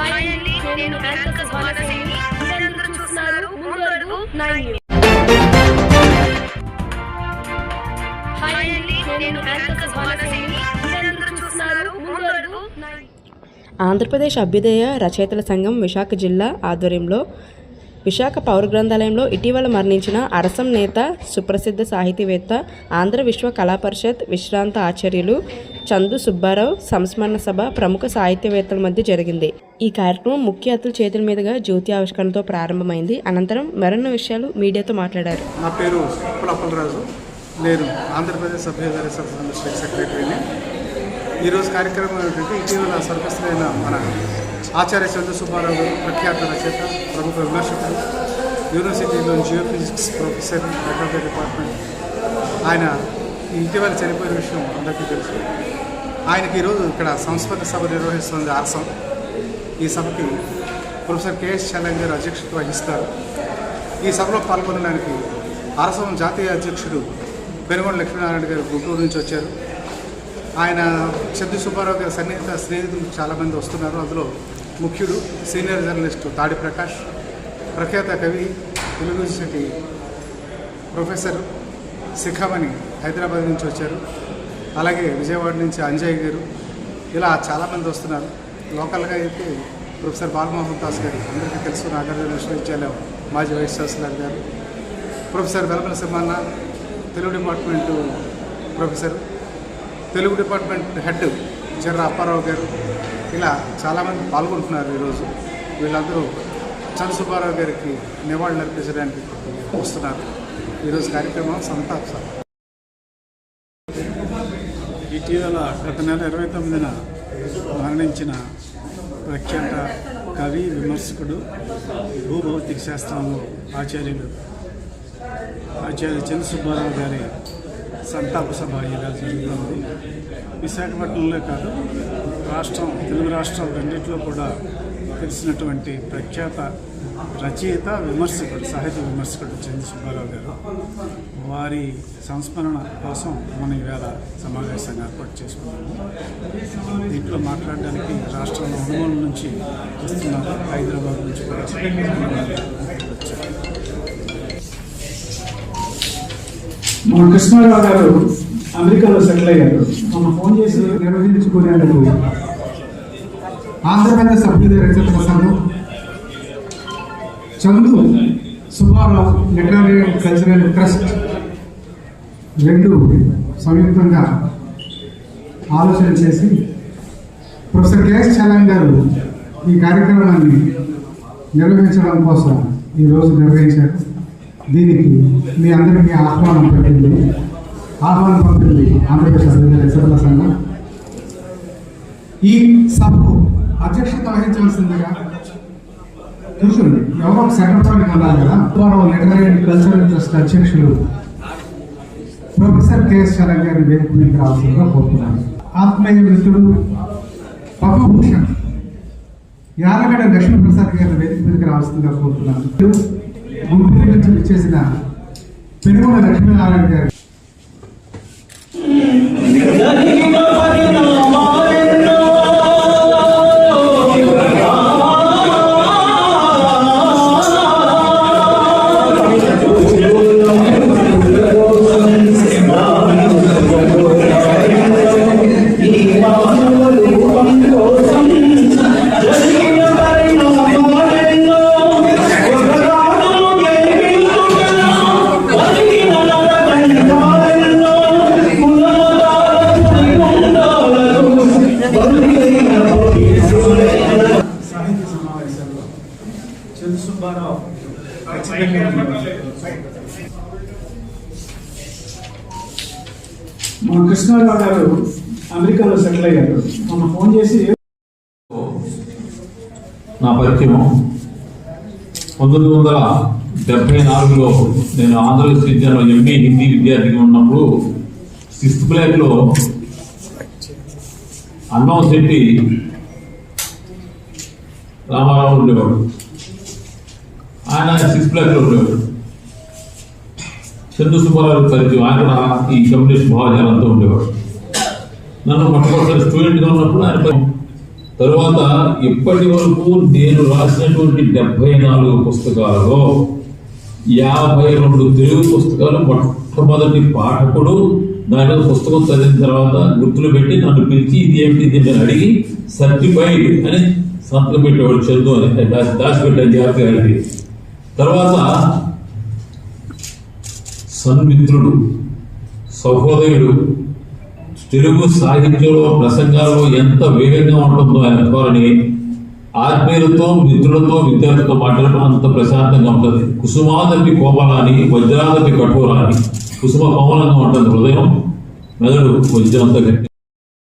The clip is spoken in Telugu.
హాయ్ అండి నేను మీరందరూ చూస్తున్నారు ముందడుగు నైన్ హాయ్ అండి నేను మీరందరూ చూస్తున్నారు ముందడుగు నైన్. ఆంధ్రప్రదేశ్ అభ్యుదయ రచయితల సంఘం విశాఖ జిల్లా ఆధ్వర్యంలో విశాఖ పౌర గ్రంథాలయంలో ఇటీవల మరణించిన అరసం నేత సుప్రసిద్ధ సాహితీవేత్త ఆంధ్ర విశ్వ కళా పరిషత్ విశ్రాంత ఆచార్యులు చందు సుబ్బారావు సంస్మరణ సభ ప్రముఖ సాహిత్యవేత్తల మధ్య జరిగింది. ఈ కార్యక్రమం ముఖ్య అతిథుల చేతుల మీదుగా జ్యోతి ఆవిష్కరణతో ప్రారంభమైంది. అనంతరం మరిన్ని విషయాలు మీడియాతో మాట్లాడారు. నా పేరు అప్పలరాజు నేను ఆంధ్రప్రదేశ్ అభ్యుదయ సెక్రటరీని. ఈరోజు కార్యక్రమం ఏంటంటే ఇటీవల స్వర్గస్థులైన మన ఆచార్య చంద్రసుబ్బారావు గారు ప్రఖ్యాత రచయిత ప్రముఖ విమర్శకుడు యూనివర్సిటీలో జియోఫిజిక్స్ ప్రొఫెసర్ మెట్రాలజీ డిపార్ట్మెంట్ ఆయన ఇటీవల చనిపోయిన విషయం అందరికీ తెలుసు. ఆయనకి ఈరోజు ఇక్కడ సంస్మరణ సభ నిర్వహిస్తుంది ఆర్సం ఈ సభకి ప్రొఫెసర్ కెఎస్ చలంగ్ గారు అధ్యక్షత వహిస్తారు. ఈ సభలో పాల్గొనడానికి ఆర్సం జాతీయ అధ్యక్షుడు పెనుగొండ లక్ష్మీనారాయణ గారు గుంటూరు నుంచి వచ్చారు. ఆయన చంద్ర సుబ్బారావు గారి సన్నిహిత స్నేహితులు చాలామంది వస్తున్నారు. అందులో ముఖ్యుడు సీనియర్ జర్నలిస్టు తాడి ప్రకాష్ ప్రఖ్యాత కవి తెలుగు యూనివర్సిటీ ప్రొఫెసర్ శిఖమణి హైదరాబాద్ నుంచి వచ్చారు. అలాగే విజయవాడ నుంచి అంజయ్ గారు. ఇలా చాలామంది వస్తున్నారు. లోకల్గా అయితే ప్రొఫెసర్ బాలమోహన్ దాస్ గారు అందరికీ తెలుసు. నాగార్జున విశ్వవిద్యాలయం మాజీ vice chancellor garu. Professor Velamala Simhanna Telugu department professor Telugu department head Jarra Apparao garu ఇలా చాలామంది పాల్గొంటున్నారు ఈరోజు. వీళ్ళందరూ చంద్ర సుబ్బారావు గారికి నివాళులు అర్పించడానికి వస్తున్నారు. ఈరోజు కార్యక్రమం సంతాప్ సార్ ఇటీవల గత నెల ఇరవై తొమ్మిదిన మరణించిన ప్రఖ్యాత కవి విమర్శకుడు భూభౌతిక శాస్త్రంలో ఆచార్యులు ఆచార్య చంద్ర సుబ్బారావు గారి సంతాప సభ ఇలా జరుగుతుంది. విశాఖపట్నంలో కాదు రాష్ట్రం తెలుగు రాష్ట్రాలు రెండింటిలో కూడా తెలిసినటువంటి ప్రఖ్యాత రచయిత విమర్శకుడు సాహిత్య విమర్శకుడు చంద్ర సుబ్బారావు గారు. వారి సంస్మరణ కోసం మనం ఈవేళ సమావేశాన్ని ఏర్పాటు చేసుకున్నాము. దీంట్లో మాట్లాడడానికి రాష్ట్రంలో ఒంగోలు నుంచి వస్తున్నారు హైదరాబాద్ నుంచి కూడా మన కృష్ణారావు గారు అమెరికాలో సెటిల్ అయ్యారు. మొన్న ఫోన్ చేసి నిర్వహించుకునేందుకు ఆంధ్రప్రదేశ్ అభ్యుదయ రచయితల సంఘం Chandu Subbarao literary and cultural trust రెండు సంయుక్తంగా ఆలోచన చేసి ప్రొఫెసర్ కేఎస్ చలం గారు ఈ కార్యక్రమాన్ని నిర్వహించడం కోసం ఈరోజు నిర్వహించారు. దీనికి మీ అందరికీ ఆహ్వానం పెట్టింది ఆహ్వానం పంపింది ఆంధ్రప్రదేశ్ అభివృద్ధి సంఘం. ఈ సభకు అధ్యక్షత వహించవలసిందిగా కూర్చోండి ఎవరో సెక్రటరీ ఉండాలి కదా వారు లిటరీ అండ్ కల్చరల్ ట్రస్ట్ అధ్యక్షులు ప్రొఫెసర్ కెఎస్ శరణ్ గారిని వేదిక మీద రావాల్సిందిగా కోరుతున్నాను. ఆత్మీయ మిత్రుడు పద్మభూషణ్ యాలగడ లక్ష్మీప్రసాద్ గారిని వేదిక మీదకి రావాల్సిందిగా కోరుతున్నాను. గుంటూరు నుంచి విచ్చేసిన పెనుగొండ లక్ష్మీనారాయణ గారు. సమావేశంలో. చంద్ర సుబ్బారావు. మన కృష్ణారావు గారు అమెరికాలో సెటిల్ అయ్యారు. మొన్న ఫోన్ చేసి నా పరిచయం. పంతొమ్మిది వందల డెబ్బై నాలుగులో నేను ఆంధ్ర విశ్వవిద్యాలయంలో ఎంఏ హిందీ విద్యార్థిగా ఉన్నప్పుడు సిక్స్త్ బ్లాక్లో అన్నం శెట్టి రామారావు ఉండేవాడు. ఆయన సిక్స్ బ్లాక్లో ఉండేవాడు. చంద్ర సుబ్బారావు పరిచయం ఆయన కూడా ఈ కమ్యూనిస్ట్ భావజాలంతో ఉండేవాడు. నన్ను మొట్టమొదటి స్టూడెంట్గా ఉన్నప్పుడు ఆయన తరువాత ఇప్పటి వరకు నేను రాసినటువంటి డెబ్బై నాలుగు పుస్తకాలలో యాభై రెండు తెలుగు పుస్తకాలు మొట్టమొదటి పాఠకుడు దాని మీద పుస్తకం చదివిన తర్వాత గుర్తులు పెట్టి నన్ను పిలిచి ఇది ఏమిటి ఇది అడిగి సర్టిఫైడ్ అని సంతకం పెట్టేవాడు చదువు అని దాచి దాచిపెట్టాను జాగ్రత్తగా తర్వాత సన్మిత్రుడు సహోదయుడు తెలుగు సాహిత్యంలో ప్రసంగాల్లో ఎంత వేగంగా ఉంటుందో ఆయన ధోరణి ఆత్మీయులతో మిత్రులతో విద్యార్థులతో మాట్లాడటం అంత ప్రశాంతంగా ఉంటుంది. కుసుమాదపి కోమలాని వజ్రాదపి కఠోరాని కుసుమ కోమలంగా ఉంటుంది హృదయం. మెదడు వజ్రంతో గట్టి